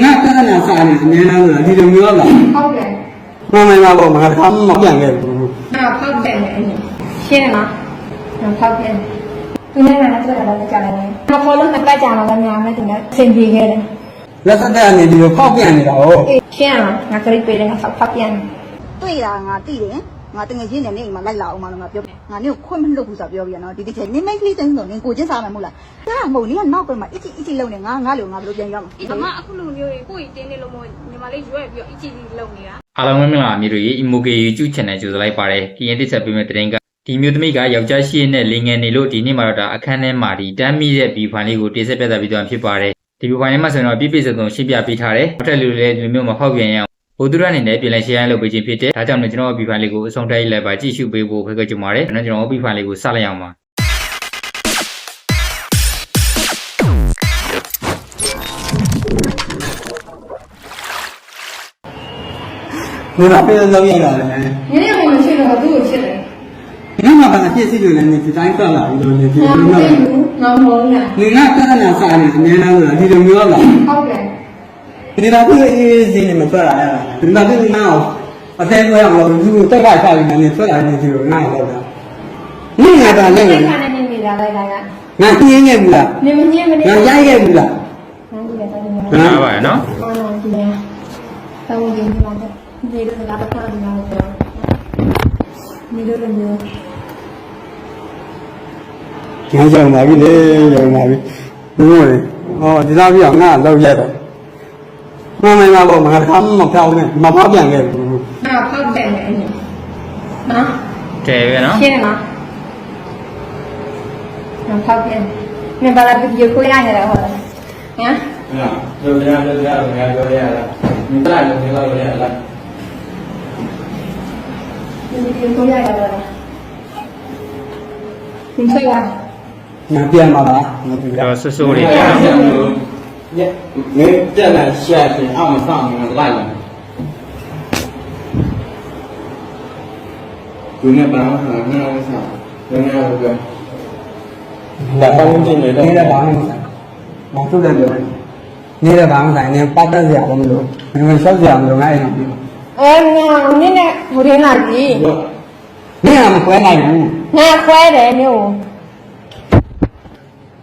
ငါပြဿနာစားနေအများလားဆိုတာဒီလိုမျိုးလားဟုတ်တယ်မမမပေါ့ငါခါမပြန်ခဲ့ဘူးငါဖောက်တယ်နဲ့အဲ့ရှင်းလားငါဖောက်တယ်သူနဲ့ငါနဲ့တွေ့တာလည်းကြားတယ်ငါဖော်လို့နှစ်ပတ်ကြာမှလည်းများမယ်သူနဲ့အဆင်ပြေခဲ့တယ်လက်သက်တဲ့အနေဒီလိုဖောက်ပြန်နေတာဟုတ်အေးရှင်းလားငါကလေးပေးတယ်ငါဖောက်ဖောက်ပြန်တွေ့တာငါသိတယ် ငါတငယ်ချင်းနဲ့နေအိမ်မှာလိုက်လာအောင်မလို့ငါပြောငါနေကိုခွင့်မလွတ်ဘူးဆိုပြောပြရနော်ဒီတစ်ချိန်နေမိတ်ကလေးတိုင်းဆိုနေကိုချင်းစားမယ်မဟုတ်လားဒါကမဟုတ်နေကနောက်ကွယ်မှာအစ်ချီအစ်ချီလုံနေငါငါ့လိုငါဘယ်လိုပြန်ရမှာအမအခုလိုမျိုးကိုယ်တင်းနေလို့မို့ညီမလေးရွက်ပြီးတော့အကြည့်ကြီးလုံနေတာအားလုံးပဲမင်္ဂလာအမျိုးတို့ရေ Emoke YouTube channel ကြိုဆိုလိုက်ပါတယ်။ကရင်တစ်ဆက်ပေးမယ့်တဲ့ရင်ကဒီမျိုးသမီးကယောက်ျားရှိရနဲ့လင်ငယ်နေလို့ဒီနေ့မှာတော့ဒါအခန်းထဲမှာဒီတမ်းမိတဲ့ဗီဖိုင်လေးကိုတင်ဆက်ပြသပြီးတော့ဖြစ်ပါတယ်။ဒီဗီဖိုင်ထဲမှာဆိုတော့ပြည့်ပြည့်စုံစုံရှင်းပြပေးထားတယ်။နောက်ထပ်လူတွေလည်းဒီလိုမျိုးမဖောက်ပြန်ရအောင် ဘိုးသူရအနေနဲ့ပြင်လဲ share လုပ်ပေးခြင်းဖြစ်တယ်။ဒါကြောင့်လည်းကျွန်တော်ဗီဖိုင်လေးကိုအဆုံးတိုက်လိုက်ပါကြည့်ရှုပေးဖို့ခွဲခွဲကြပါတယ်။ဒါနဲ့ကျွန်တော်ဗီဖိုင်လေးကိုစလိုက်အောင်ပါ။ဒီမှာပြန်လုံးရတာလေနည်းနည်းမှမရှိတော့သူ့ကိုချစ်တယ်ဒီမှာကအဖြစ်စီလို့လည်းဒီတိုင်းဆက်လာပြီးတော့ဒီငါမလိုသိမျိုးဘူးငါမဟုတ်လားဒီငါပြဿနာစားနေအများလားဆိုတာဒီလိုမျိုးလားဟုတ်တယ် ဒီတော့ဒီအေးစီနေမထွက်လာရတာဒီတော့ဒီနောက်အသေးသေးအောင်လို့သူတက်ခိုက်ခါပြီးနေထွက်လာနေဒီလိုငါလောက်တာနေငါတာလည်းဒီခါနဲ့နေနေတာလိုက်တာကငါပြင်းခဲ့ဘူးလားနေမညင်းမနေငါရိုက်ခဲ့ဘူးလားငါဒီကတည်းကဟုတ်ပါပါနော်ဟောလာကြည့်ရတောင်းရင်ဒီမှာနေလို့ကပတ်ထားနေတာလို့နေလို့လည်းမျိုးငါကြောင်ပါပြီလေကြောင်ပါပြီဘုံလေဟောဒီတော့ပြအောင်ငါလောက်ရက်တ hôm nay mà bộ mà khám một thâu này mà pháp dạng này mà pháp dạng này nó trẻ về nó. Kia nó. Mà pháp dạng nên bà là việc gì của anh là hồi nhá rồi rồi ra rồi ra rồi ra mình lại rồi ra rồi ra lại mình kiếm công gia rồi mình xây à nhà tiền mà đó rồi xô xô မင်းတက်လာရှာပြင်အမဆောင်မင်းလိုက်လာသူနဲ့ဘာမှမဆောင်ငါလည်းဆောင်ငါလည်းပြောဒါပေါင်းချင်းနေတော့နေရပါမယ်မဟုတ်တယ်ပြောနေရပါမယ်ဆိုင်နေပတ်သက်စရာမလိုမင်းရှောက်စရာမလိုငါအဲ့လိုပြောအဲငါနင်းနဲ့ဟိုရင်းလာပြီနင်းကမခွဲနိုင်ဘူးငါခွဲတယ်မျိုး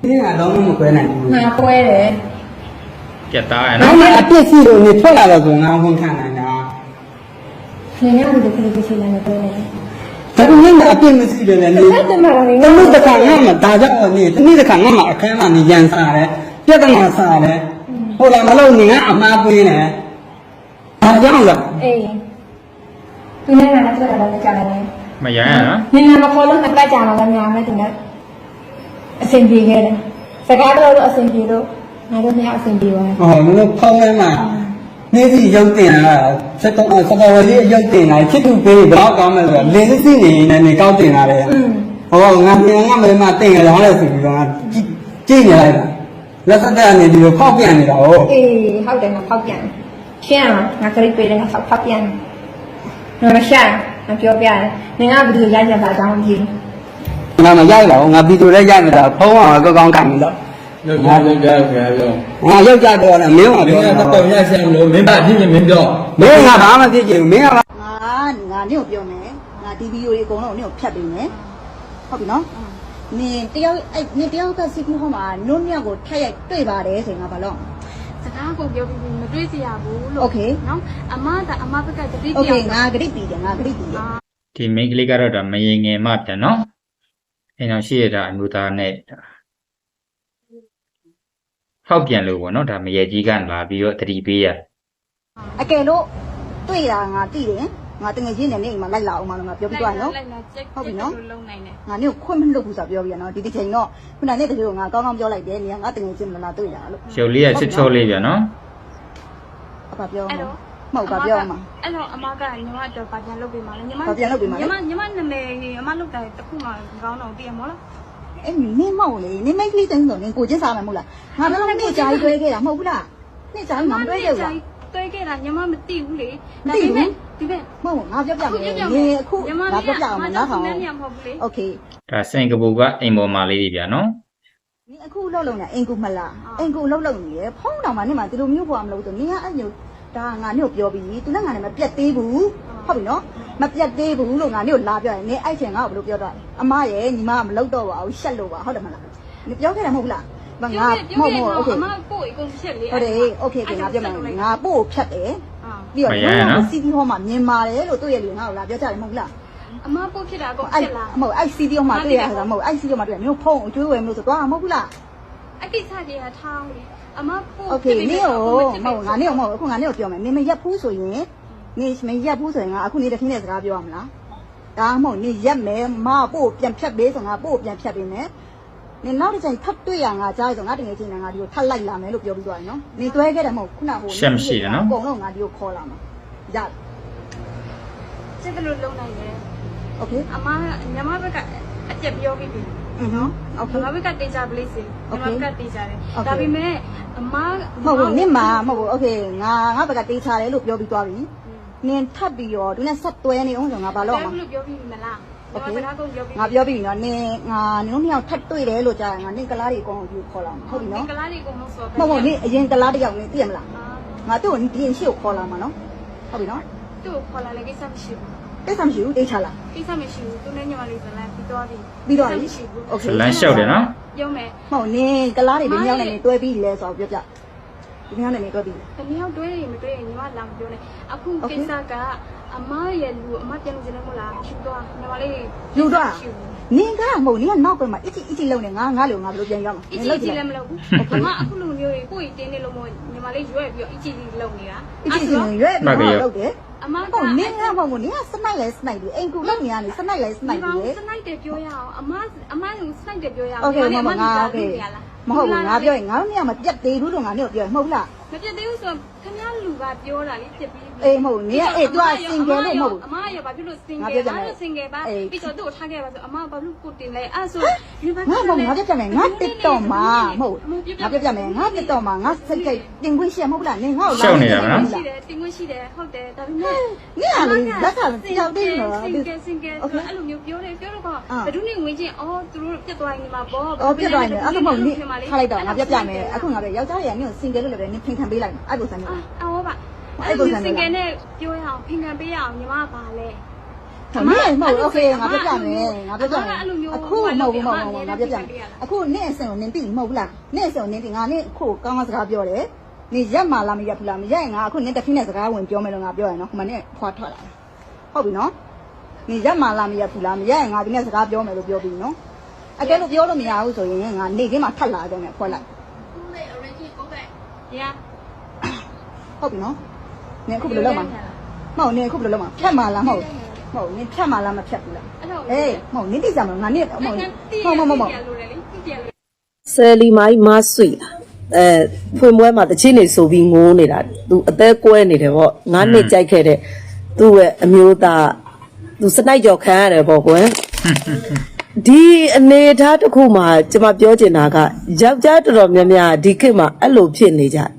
နင်းကတော့မခွဲနိုင်ဘူးငါခွဲတယ် ပြတ်သားရနောနော်င်မအပြစ်စီလို့နေထွက်လာတော့ဆိုငါဝန်ခံနိုင်တာနေရတဲ့ကိစ္စလေးနဲ့ပြောနေတယ်ဒါပေမဲ့အပြစ်မရှိတယ်လေနေအဲ့ဒါမှလည်းတနည်းတစ်ခါငါမှဒါကြောင့်နေတနည်းတစ်ခါငါမှအခန်းမှာနေရန်စားတယ်ပြဿနာစားတယ်ဟိုလာမလို့နေငါအမှားပေးတယ်ဒါကြောင့်လားအေးသူနဲ့ငါနဲ့တွေ့တာလည်းကြားတယ်မရရနော်နင်ငါမခေါ်လို့နှစ်ပတ်ကြာမှလည်းများမယ်သူနဲ့အဆင်ပြေခဲ့တယ်စကားပြောလို့အဆင်ပြေလို့ ငါတို့မရအဆင်ပြေပါဘူးဟောမလို့ဖောင်းထဲမှာနေစီရုပ်တင်လာစက်တော့စတော်ဝလေးရုပ်တင်လာချစ်သူပေးဘယ်တော့ကောင်းမလဲဆိုတော့လင်းစီနေနေနေကောင်းတင်လာတယ်ဟောငါပြန်ငါမလေးမတင်ရတော့လဲဆိုပြီးတော့ငါကြည့်နေလိုက်တာလက်သက်တဲ့အနေဒီလိုဖောက်ပြန်နေတာဟုတ်အေးဟုတ်တယ်ငါဖောက်ပြန်ရှင်းလားငါကလေးပေးတယ်ငါဖောက်ဖောက်ပြန်ငါမရှာငါပြောပြတယ်နင်ကဘယ်လိုရိုက်ကြတာအကြောင်းကြည့်ငါမရိုက်တော့ငါဗီဒီယိုလည်းရိုက်နေတာဖုန်းအောင်ကောင်းကောင်းခံနေတော့ ငါတို့ကြောက်ကြရောငါရောက်ကြတော့လည်းမင်းကမပြောင်းင်းကတော့ရဆံလို့မင်းပါပြင်းမင်းပြောမင်းကဘာမှဖြစ်ချင်ဘူးမင်းကဘာငါငါနင့်ကိုပြောမယ်ငါဒီဗီဒီယိုတွေအကုန်လုံးကိုနင့်ကိုဖြတ်ပေးမယ်ဟုတ်ပြီနော်နင်တယောက်အဲ့နင်တယောက်ကစီကူဟောမှာနုံ့မြောက်ကိုထက်ရိုက်တွေ့ပါတယ်ဆိုရင်ငါဘာလုပ် စကားကိုပြောပြီးမတွေးစရာဘူးလို့ Okay. နော်အမကအမဘက်ကတတိယ โอเคငါဂရိပီတယ်ငါဂရိပီတယ် ဒီမိန်းကလေးကတော့ဒါမရင်ငယ်မှပြန်နော်အိမ်အောင်ရှိရတာအမျိုးသားနဲ့ ဖောက်ပြန်လို့ပေါ့နော်ဒါမရေကြီးကလာပြီးတော့တတိပေးရအကယ်လို့တွေ့တာငါသိတယ်ငါတငယ်ချင်းနဲ့နေအိမ်မှာလိုက်လာအောင်မလို့ငါပြောပြသွားနော်လိုက်လာချက်ဟုတ်ပြီနော်လုံနိုင်တယ်ငါနေကိုခွင့်မလွတ်ဘူးဆိုပြောပြရနော်ဒီတစ်ချိန်တော့ခုနကနေ့တကယ်ကိုငါကောင်းကောင်းပြောလိုက်တယ်နေငါတငယ်ချင်းမလာတွေ့တာလို့ရုပ်လေးကချစ်ချောလေးပြန်နော်အဖပြောအဲ့မှာတော့မဟုတ်ပါပြောမှာအဲ့တော့အမကညီမတော့ဗာပြန်လုပ်ပေးပါလေညီမဗာပြန်လုပ်ပေးပါလေညီမညီမနာမည်ညီမလုပ်တာတခုမှကောင်းတော့တည်ရမလား အဲ့နင်းမောက်လေနင်းမိတ်ကလေးတိုင်းဆိုနင်းကိုချင်းစားမယ်မဟုတ်လားငါတော့နေ့ကြာကြီးတွဲခဲ့တာမဟုတ်ဘူးလားနေ့ကြာကြီးငါမတွဲခဲ့ဘူးလား တွဲခဲ့တာညီမမသိဘူးလေ မသိဘူး ဒီဘက် မဟုတ်ငါပြောပြမယ် ပြပြ နင်းအခု ညီမ ငါပြောပြအောင်မနားထောင် မမမဟုတ်ဘူးလေ โอเค ဒါစင်ကာပူကအိမ်ပေါ်မှာလေးတွေပြန်နော် နင်အခုလှုပ်လုံးနေအင်ကူမလားအင်ကူလှုပ်လုံးနေရဖုံးတော်မှာနင်မဒီလိုမျိုးဘွားမလို့ဆိုနင်ကအဲ့မျိုးဒါငါနင့်ကိုပြောပြီးသူနဲ့ငါနဲ့မပြတ်သေးဘူး ဟုတ်ပြီနော်မပြတ်သေးဘူးလို့ငါနင့်ကိုလာပြောရင်နင်အဲ့ချိန်ငါ့ကိုဘယ်လိုပြောတော့လဲအမရဲ့ညီမကမလုပ်တော့ပါဘူးရှက်လို့ပါဟုတ်တယ်မလားနင်ပြောခဲ့တယ်မဟုတ်လားငါမဟုတ်မဟုတ်โอเค အမကိုအကုန်ဖြစ်လေ ဟုတ်တယ်โอเคကငါပြောမယ်ငါပို့ဖြတ်တယ် အာ ပြီးတော့စီတီဟောမှာမြင်ပါတယ်လို့တွေ့ရလူငါ့ကိုလာပြောကြတယ်မဟုတ်လား အမပို့ဖြစ်တာအကုန် အဲ့ ဖြစ်လား မဟုတ်အဲ့စီတီဟောမှာတွေ့ရတာမဟုတ်အဲ့စီတီဟောမှာတွေ့ရမျိုးဖုံးအကျွေးဝယ်မျိုးဆိုတော့မဟုတ်ဘူးလား အကိစ္စတွေကထောင်းလေအမပို့ โอเคနင့်ကိုမဟုတ်ငါနင့်ကိုမဟုတ်အခုငါနင့်ကိုပြောမယ်နင်မရက်ဘူးဆိုရင် နင်မရက်ဘူးဆိုရင်ငါအခုနေတစ်ခင်းနဲ့စကားပြောရမလားဒါမှမဟုတ်နင်ရက်မယ်မပို့ပြန်ဖြတ်ပေးဆိုငါပို့ပြန်ဖြတ်ပေးမယ်နင်နောက်တစ်ချိန်ထပ်တွေ့ရငါကြားရဆိုငါတကယ်ချင်းငါဒီကိုထပ်လိုက်လာမယ်လို့ပြောပြီးသွားတယ်နော်နင်တွဲခဲ့တယ်မဟုတ်ခုနကဟိုအကုန်လုံးငါဒီကိုခေါ်လာမှာရတယ် စစ်တယ်လို့လုံးနိုင်တယ် โอเค အမညီမဘက်ကအကျက်ပြောပြီးပြီ อือဟမ်โอเค အမဘက်ကတေချာပလေးစီအမဘက်ကတေချာတယ် Okay. ဒါပေမဲ့အမ မဟုတ်ဘူးနင့်မှာမဟုတ်ဘူးโอเคငါငါဘက်ကတေးချတယ်လို့ပြောပြီးသွားပြီ နင်ထပ်ပြီးတော့ဒီနဲ့ဆက်တွဲနေအောင်ဆိုငါဘာလို့အောင် လို့ပြောပြီးမလား โอเค စကားကုန်ပြောပြီး ငါပြောပြီးနော်နင်ငါနင်တို့နှစ်ယောက်ထပ်တွေ့တယ်လို့ကြားရင်ငါနင်ကလားတွေအကုန်လုံးယူခေါ်လာမှာဟုတ်ပြီနော် ကလားလေးကိုမဆော မဟုတ်ဘူးနင်အရင်ကလားတစ်ယောက်နင်သိရမလားငါသူ့ကိုဒီရင်ရှိကိုခေါ်လာမှာနော်ဟုတ်ပြီနော် သူ့ကိုခေါ်လာလေကိစ္စမရှိဘူး တိတ်ဆမရှိဘူးတေးချလား ကိစ္စမရှိဘူးသူနဲ့ညီမလေးဇလန်ပြီးတော့ပြီ ပြီးတော့ မရှိဘူး โอเค လမ်းလျှောက်တယ်နော် ပြောမယ် မဟုတ်နင်ကလားတွေဘယ်နှစ်ယောက်နဲ့နင်တွဲပြီးလဲဆိုတော့ပြောပြ ဒီများနဲ့နေတော့ဒီတမီးရောက်တွဲရင်မတွဲရင်ညီမလာမပြောနဲ့အခုကိစ္စကအမရဲ့လူအမပြန်လို့ကျင်တယ်မို့လားယူသွားညီမလေးယူသွားနင်ကမဟုတ်နင်ကနောက်ကွယ်မှာအစ်ကြီးအစ်ကြီးလုံနေငါငါလိုငါဘယ်လိုပြန်ရောက်မှာအစ်ကြီးအစ်ကြီးလည်းမလုပ်ဘူးအမအခုလိုမျိုးတွေကိုယ်ကြီးတင်းနေလို့မို့ညီမလေးရွက်ပြီးတော့အစ်ကြီးကြီးလုံနေတာအစ်ကြီးရွက်ပြီးတော့လုပ်တယ်အမကနင်းရမှာမို့နင်းကစနိုက်လဲစနိုက်ပြီးအိမ်ကူလောက်နေရလေစနိုက်လဲစနိုက်ပြီးလေစနိုက်တယ်ပြောရအောင်အမအမကစနိုက်တယ်ပြောရအောင်ဟုတ်ကဲ့မမငါဟုတ်ကဲ့ မဟုတ်ဘူးငါပြောရင်ငါတို့နေရာမှာပြတ်သေးဘူးလို့ငါနေကိုပြောရင်မဟုတ်လား မပြတ်သေးဘူးဆိုခင်ဗျားလူကပြောတာလေပြစ်ပြီးအေးမဟုတ်နင်းကအေး तू ကစင်ကယ်လို့မဟုတ်ဘူးအမရဘာဖြစ်လို့စင်ငါကပြောယ်ကြမယ်အဲ့စင်ကယ်ပါပြီးတော့သူ့ကိုထားခဲ့ပါဆိုအမဘာလို့ကိုတင်လဲအဲ့ဆိုငါမဟုတ်ငါပြပြမယ်ငါတစ်တော်မှာမဟုတ်ငါပြပြမယ်ငါတစ်တော်မှာငါစိတ်ကိတ်တင်ခွင့်ရှိရမဟုတ်လားနင်းငါ့ကိုရှိတယ်တင်ခွင့်ရှိတယ်ဟုတ်တယ်ဒါပေမဲ့နင်းကလေလက်ကကြောက်သေးနော်စင်ကယ်စင်ကယ်ဆိုအဲ့လိုမျိုးပြောတယ်ပြောတော့ကဘယ်သူနေဝင်ချင်းအော်သူတို့ပြတ်သွားရင်ဒီမှာဘောအော်ပြတ်သွားရင်အဲ့ဒါမဟုတ်နင်းထားလိုက်တော့ငါပြပြမယ်အခုငါပြယောက်ျားရဲ့နင်းကိုစင်ကယ်လို့လည်းပဲနင်းဖင်ခံပေးလိုက်အဲ့လိုစမ်းမျိုး အော်ပါ အဲ့ပုံစံနဲ့ စင်ကယ်နဲ့ပြောရအောင်ဖင်ခံပေးရအောင်ညီမကပါလဲ ဟုတ်နင်းမဟုတ်โอเคငါပြပြမယ်ငါပြပြမယ်အခုမဟုတ်ဘူးမဟုတ်ဘူးငါပြပြမယ်အခုနင်းအစင်ကိုနင်းသိမဟုတ်ဘူးလားနင်းအစင်ကိုနင်းသိငါနင်းအခုကောင်းကောင်းစကားပြောတယ်နေရက်မှလားမရက်ဘူးလားမရက်ရင်ငါအခုနင်းတစ်ခင်းနဲ့စကားဝင်ပြောမယ်လို့ငါပြောရနော်ခမနင်းဖွာထွက်လာဟုတ်ပြီနော်နေရက်မှလားမရက်ဘူးလားမရက်ရင်ငါဒီနေ့စကားပြောမယ်လို့ပြောပြီးနော်အကဲလို့ပြောလို့မရဘူးဆိုရင်ငါနေခင်းမှာထပ်လာကြမယ်ဖွက်လိုက် ရ ဟုတ်ပြီနော်နင်းအခုဘယ်လိုလုပ်မှာမဟုတ်နင်းအခုဘယ်လိုလုပ်မှာဖြတ်မှာလားမဟုတ်မဟုတ်နင်းဖြတ်မှာလားမဖြတ်ဘူးလားအဲ့တော့အေးမဟုတ်နင်းတိကြမှာငါနင်းမဟုတ်မဟုတ်မဟုတ်မဟုတ်လို့လေပြန်လို့ဆယ်လီမိုင်းမဆွေအဲဖွင့်ပွဲမှာတချင်းနေဆိုပြီးငိုးနေတာသူအသက်ကွဲနေတယ်ပေါ့ငါးနှစ်ကြိုက်ခဲ့တဲ့သူ့ရဲ့အမျိုးသားသူစနိုက်ကြော်ခံရတယ်ပေါ့ကွယ်ဒီအနေအထားတစ်ခုမှာကျွန်မပြောချင်တာကယောက်ျားတော်တော်များများဒီခေတ်မှာအဲ့လိုဖြစ်နေကြတယ်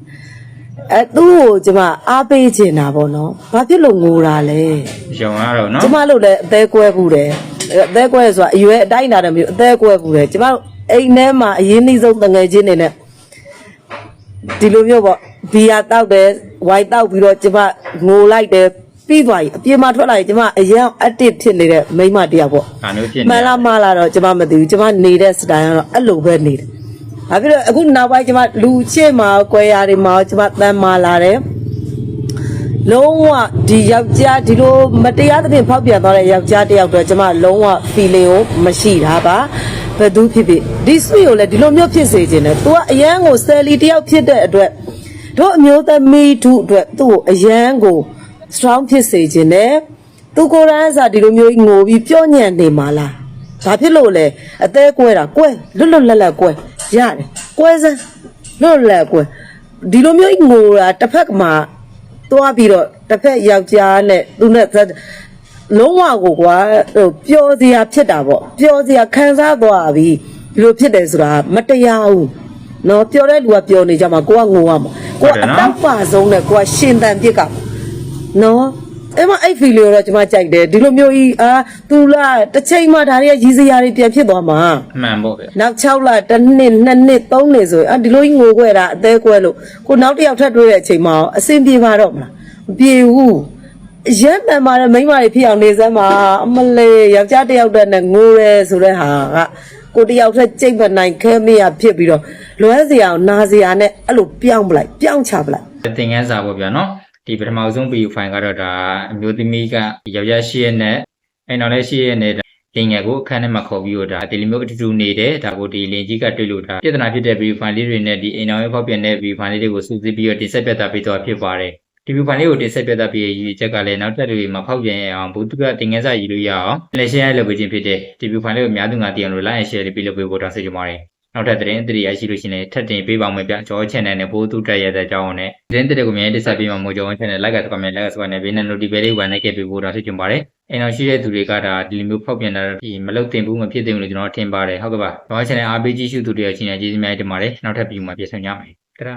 အဲသူ့ကိုကျွန်မအားပေးချင်တာပေါ့နော်ဘာဖြစ်လို့ငိုတာလဲယုံရတော့နော်ကျမတို့လည်းအသေးကွဲဘူးတယ်အသေးကွဲဆိုတာအရွယ်အတိုင်းအတာတမျိုးအသေးကွဲဘူးတယ်ကျမတို့အိမ်ထဲမှာအရင်နှိမ့်ဆုံးတငယ်ချင်းတွေနဲ့ဒီလိုမျိုးပေါ့ဘီယာတောက်တယ်ဝိုင်တောက်ပြီးတော့ကျမငိုလိုက်တယ်ပြီးသွားပြီအပြင်မှာထွက်လာရင်ကျမအရင်အတစ်ဖြစ်နေတဲ့မိန်းမတစ်ယောက်ပေါ့ဒါမျိုးဖြစ်မှနေန်လားမှားလားတော့ကျမမသိဘူးကျမနေတဲ့စတိုင်ကတော့အဲ့လိုပဲနေတယ် ဘာဖြစ်လို့အခုနောက်ပိုင်းကျမလူချစ်မှာကွဲရာတွေမှာကျမတန်မာလာတယ်လုံးဝဒီယောက်ျားဒီလိုမတရားသဖြင့်ဖောက်ပြန်သွားတဲ့ယောက်ျားတစ်ယောက်တော့ကျမလုံးဝ feeling ကိုမရှိတာပါဘယ်သူဖြစ်ဖြစ်ဒီ sweet ကိုလည်းဒီလိုမျိုးဖြစ်စေခြင်းတယ် तू ကအရန်ကို Sally တစ်ယောက်ဖြစ်တဲ့အတွက်တို့အမျိုးသမီးထုအတွက်သူ့ကိုအရန်ကို strong ဖြစ်စေခြင်းတယ်သူကိုယ်တိုင်အစားဒီလိုမျိုးကြီးငိုပြီးပြောညံ့နေမှာလားဘာဖြစ်လို့လဲအသေးကွဲတာကွဲလွတ်လွတ်လပ်လပ်ကွဲ ရတယ်ကွဲစမ်းလွတ်လွတ်လပ်ကွဲဒီလိုမျိုးကြီးငိုတာတစ်ဖက်ကမှသွားပြီးတော့တစ်ဖက်ယောက်ျားနဲ့သူနဲ့ဇက်လုံးဝကိုကွာဟိုပျော်စရာဖြစ်တာပေါ့ပျော်စရာခံစားသွားပြီဒီလိုဖြစ်တယ်ဆိုတာမတရားဘူးနော်ပျော်တဲ့လူကပျော်နေကြမှာကိုကငိုရမှာကိုကအတောက်ပါဆုံးနဲ့ကိုကရှင်တန်ပြစ်ကနော် အဲ့မအဲ့ဖီလီကိုတော့ကျွန်မကြိုက်တယ်ဒီလိုမျိုးကြီးအာသူလာတစ်ချိန်မှဒါတွေကရည်စရာတွေပြန်ဖြစ်သွားမှာအမှန်ပေါ့ဗျနောက်6လတစ်နှစ်နှစ်နှစ်သုံးနှစ်ဆိုရင်အာဒီလိုကြီးငိုခွဲတာအသေးခွဲလို့ကိုနောက်တစ်ယောက်ထပ်တွေ့တဲ့အချိန်မှာရောအဆင်ပြေပါတော့မလားမပြေဘူးရဲမှန်ပါတယ်မိန်းမတွေဖြစ်အောင်နေစမ်းပါအမလေးယောက်ျားတစ်ယောက်တည်းနဲ့ငိုရဲဆိုတဲ့ဟာကကိုတစ်ယောက်ထက်ကြိတ်မနိုင်ခဲမရဖြစ်ပြီးတော့လွဲစရာနာစရာနဲ့အဲ့လိုပြောင်းပလိုက်ပြောင်းချပလိုက်သင်ခန်းစာပေါ့ဗျာနော် ဒီပထမဆုံး video file ကတော့ဒါအမျိုးသမီးကယောက်ျားရှိရဲ့နဲ့အဲ့နောက်လည်းရှိရဲ့နဲ့လင်ငယ်ကိုအခန်းထဲမှာခေါ်ပြီးတော့ဒါဒီလိုမျိုးအတူတူနေတယ်ဒါကိုဒီလင်ကြီးကတွေ့လို့ဒါပြဿနာဖြစ်တဲ့ video file လေးတွေနဲ့ဒီအိမ်တော်ရဲ့ဖောက်ပြန်တဲ့ video file လေးတွေကိုစူးစီးပြီးတော့တင်ဆက်ပြသပေးတော့ဖြစ်ပါတယ်ဒီ video file လေးကိုတင်ဆက်ပြသပေးရည်ရွယ်ချက်ကလည်းနောက်ထပ်တွေမှာဖောက်ပြန်ရအောင်ဘုသူကတင်ငန်းစာရည်လို့ရအောင်လက် share လုပ်ပေးခြင်းဖြစ်တဲ့ဒီ video file လေးကိုအများသူငါသိအောင်လို့ like and share လေးပေးလုပ်ပေးဖို့တောင်းဆိုချင်ပါတယ် နောက်ထပ်သတင်းအသစ်တွေရရှိလို့ရှိရင်လည်းထပ်တင်ပေးပါမယ်ဗျကျော် channel နဲ့ပို့သူတက်ရတဲ့အကြောင်းနဲ့သတင်းသစ်တွေကိုမြန်တက်ဆက်ပေးမှာမို့ကျော် channel like က comment like က subscribe နဲ့ဘေးနဲ့ notification လေးဝင်လိုက်ခဲ့ပေးဖို့တောင်းဆိုချင်ပါတယ်အိမ်အောင်ရှိတဲ့သူတွေကဒါဒီလိုမျိုးဖောက်ပြန်တာဒီမလုပ်တင်ဘူးမဖြစ်တင်ဘူးလို့ကျွန်တော်ထင်ပါတယ်ဟုတ်ကဲ့ပါကျော် channel RPG ရှုသူတွေရရှိနေကျေးဇူးများတင်ပါတယ်နောက်ထပ်ပြီးမှပြန်ဆောင်ကြမယ်တရာ